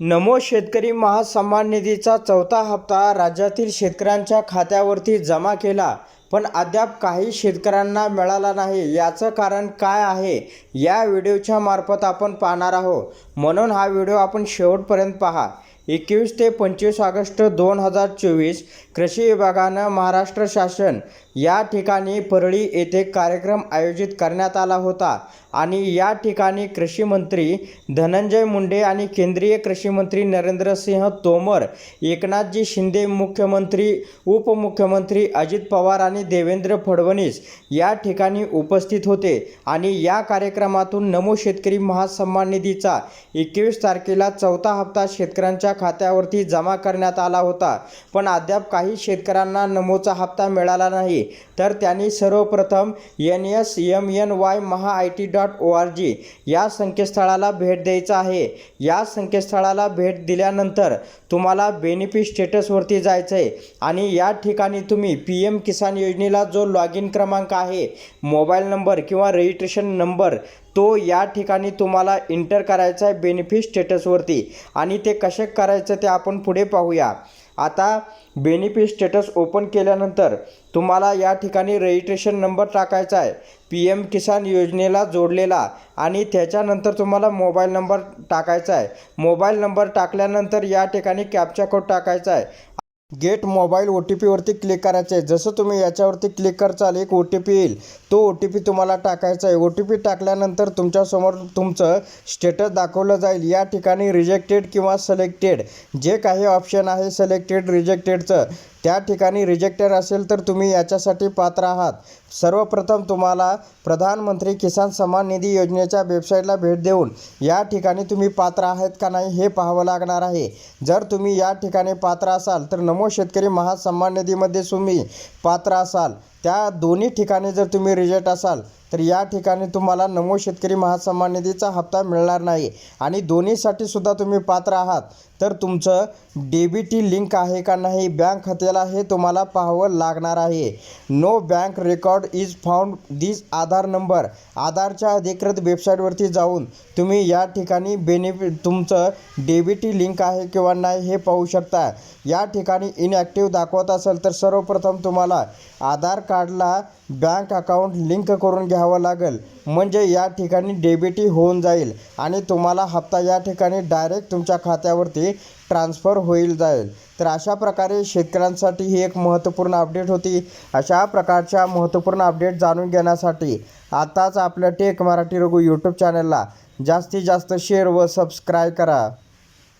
नमो शेतकरी महासन्मान निधीचा चौथा हप्ता राज्यातील शेतकऱ्यांच्या खात्यावरती जमा केला पण अद्याप काही शेतकऱ्यांना मिळाला नाही. याचं कारण काय आहे? या व्हिडिओच्या मार्फत आपण पाहणार आहोत. म्हणून हा व्हिडिओ आपण शेवटपर्यंत पहा. एकवीस ते पंचवीस ऑगस्ट दोन हजार चोवीस कृषी विभागानं महाराष्ट्र शासन या ठिकाणी परळी येथे कार्यक्रम आयोजित करण्यात आला होता. आणि या ठिकाणी कृषी मंत्री धनंजय मुंडे आणि केंद्रीय कृषी मंत्री नरेंद्रसिंह तोमर एकनाथजी शिंदे मुख्यमंत्री उपमुख्यमंत्री अजित पवार आणि देवेंद्र फडणवीस या ठिकाणी उपस्थित होते. आणि या कार्यक्रमातून नमो शेतकरी महासन्मान निधीचा एकवीस तारखेला चौथा हप्ता शेतकऱ्यांच्या खात्यावरती जमा करण्यात आला होता. पण अद्याप काही शेतकऱ्यांना नमोचा हप्ता मिळाला नाही. तर त्यांनी सर्वप्रथम N S M N Y Maha I T dot O R G या संकेतस्थळाला भेट द्यायचं आहे. या संकेतस्थळाला भेट दिल्यानंतर तुम्हाला बेनिफिट स्टेटसवरती जायचं आहे आणि या ठिकाणी तुम्ही पी एम किसान योजनेला जो लॉग इन क्रमांक आहे मोबाईल नंबर किंवा रजिस्ट्रेशन नंबर तो या ठिकाणी तुम्हाला इंटर करायचा आहे बेनिफिट स्टेटसवरती आणि ते कसे करायचं ते आपण पुढे पाहूया. आता बेनिफिट स्टेटस ओपन केल्यानंतर तुम्हाला या ठिकाणी रजिस्ट्रेशन नंबर टाकायचा आहे. पी एम किसान योजनेला जोडलेला आणि त्याच्यानंतर तुम्हाला मोबाईल नंबर टाकायचा आहे. मोबाईल नंबर टाकल्यानंतर या ठिकाणी कॅप्चा कोड टाकायचा आहे. गेट मोबाईल ओ टी पीवरती क्लिक करायचं आहे जसं तुम्ही याच्यावरती क्लिक करचाल एक ओ टी पी येईल. तो ओ टी पी तुम्हाला टाकायचा आहे. ओ टी पी टाकल्यानंतर तुमच्यासमोर तुमचं स्टेटस दाखवलं जाईल. या ठिकाणी रिजेक्टेड किंवा सिलेक्टेड जे काही ऑप्शन आहे सिलेक्टेड रिजेक्टेडचं त्या ठिकाणी रिजेक्टेड असेल तर तुम्ही याच्यासाठी पात्र आहात. सर्वप्रथम तुम्हाला प्रधानमंत्री किसान सन्मान निधी योजनेच्या वेबसाईटला भेट देऊन या ठिकाणी तुम्ही पात्र आहेत का नाही हे पाहावं लागणार आहे. जर तुम्ही या ठिकाणी पात्र असाल तर नमो शेतकरी महासन्मान निधीमध्ये तुम्ही पात्र असाल. त्या दोन्ही ठिकाणी जर तुम्ही रिजेक्ट असाल तर या ठिकाणी तुम्हाला नमो शेतकरी महासन्मान निधीचा हप्ता मिळणार नाही. आणि दोन्हीसाठी सुद्धा तुम्ही पात्र आहात. तर तुमचं डेबिटी लिंक आहे का नाही बँक खात्याला हे तुम्हाला पाहावं लागणार आहे. No bank record is found this Aadhaar number. आधारच्या अधिकृत वेबसाईटवरती जाऊन तुम्ही या ठिकाणी बेनिफिट तुमचं डेबिटी लिंक आहे किंवा नाही हे पाहू शकता. या ठिकाणी इनॲक्टिव्ह दाखवत असेल तर सर्वप्रथम तुम्हाला आधार कार्डला बँक अकाउंट लिंक करून घ्यावं लागेल. म्हणजे या ठिकाणी डेबिटी होऊन जाईल आणि तुम्हाला हप्ता या ठिकाणी डायरेक्ट तुमच्या खात्यावरती ट्रान्स्फर होईल जाईल. तर अशा प्रकारे शेतकऱ्यांसाठी ही एक महत्त्वपूर्ण अपडेट होती. अशा प्रकारच्या महत्त्वपूर्ण अपडेट जाणून घेण्यासाठी आताच आपल्या टेक मराठी रघु यूट्यूब चॅनलला जास्तीत जास्त शेअर व सबस्क्राईब करा.